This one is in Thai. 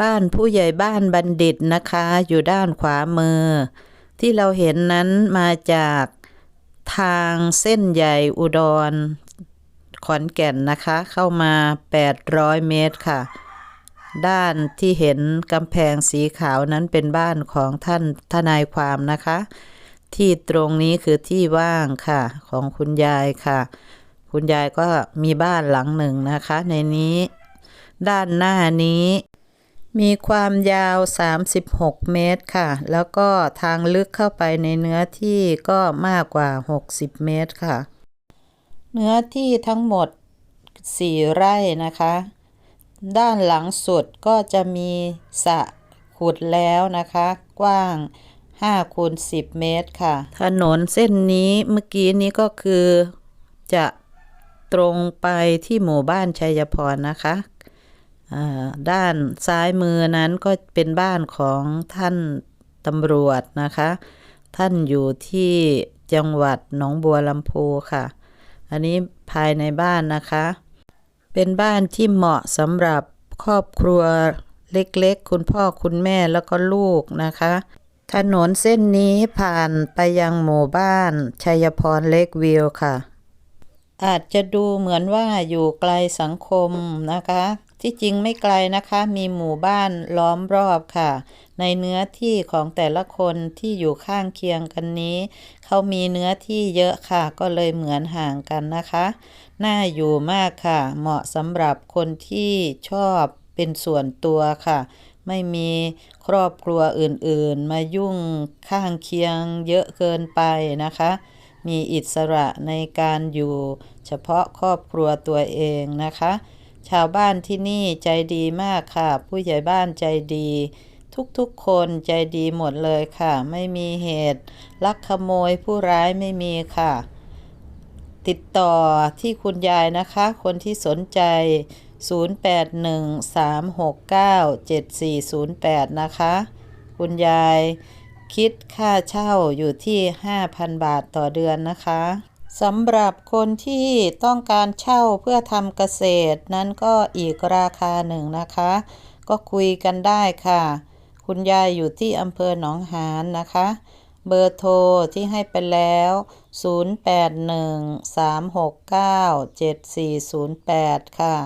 บ้านผู้ใหญ่บ้านบัณฑิตนะคะ อยู่ด้านขวามือ ที่เราเห็นนั้นมาจากทางเส้นใหญ่อุดร ขอนแก่นนะคะ เข้ามา 800 เมตรค่ะ ด้านที่เห็นกำแพงสีขาวนั้นเป็นบ้านของท่านทนายความนะคะ ที่ตรงนี้คือที่ว่างค่ะของคุณยายค่ะ คุณยายก็มีบ้านหลังหนึ่งนะคะ ในนี้ ด้านหน้านี้ มีความยาว 36 เมตรค่ะ แล้วก็ทางลึกเข้าไปในเนื้อที่ก็มากกว่า 60 เมตรค่ะ เนื้อที่ทั้งหมด 4 ไร่นะคะ ด้านหลังสุดก็จะมีสระขุดแล้วนะคะ กว้าง5คูณ10 เมตรค่ะ ถนนเส้นนี้เมื่อกี้นี้ก็คือจะตรงไปที่หมู่บ้านชัยพรนะคะ ด้านซ้ายมือนั้นก็เป็นบ้านของท่านตำรวจนะคะ ท่านอยู่ที่จังหวัดหนองบัวลำพูค่ะ อันนี้ภายในบ้านนะคะ เป็นบ้านที่เหมาะสำหรับครอบครัวเล็กๆ คุณพ่อคุณแม่แล้วก็ลูกนะคะ ถนนเส้นนี้ผ่านไปยังหมู่บ้านชัยพรเล็กวิวค่ะ อาจจะดูเหมือนว่าอยู่ไกลสังคมนะคะ ที่จริงไม่ไกลนะคะ มีหมู่บ้านล้อมรอบค่ะ ในเนื้อที่ของแต่ละคนที่อยู่ข้างเคียงกันนี้ เขามีเนื้อที่เยอะค่ะ ก็เลยเหมือนห่างกันนะคะ น่าอยู่มากค่ะ เหมาะสำหรับคนที่ชอบเป็นส่วนตัวค่ะ ไม่มีครอบครัวอื่นๆ มายุ่งข้างเคียงเยอะเกินไปนะคะ มีอิสระในการอยู่ เฉพาะครอบครัวตัวเองนะคะ ชาวบ้านที่นี่ใจดีมากค่ะ ผู้ใหญ่บ้านใจดี ทุกๆคนใจดีหมดเลยค่ะ ไม่มีเหตุ ลักขโมยผู้ร้ายไม่มีค่ะ ติดต่อที่คุณยายนะคะ คนที่สนใจ 0813697408 นะคะ คุณยาย คิดค่าเช่าอยู่ที่ 5,000 บาทต่อเดือนนะคะสำหรับคนที่ต้องการเช่าเพื่อทำเกษตรนั้นก็อีกราคาหนึ่งนะคะ ก็คุยกันได้ค่ะ คุณยายอยู่ที่อำเภอหนองหานนะคะ เบอร์โทรที่ให้ไปแล้ว 0813697408 ค่ะ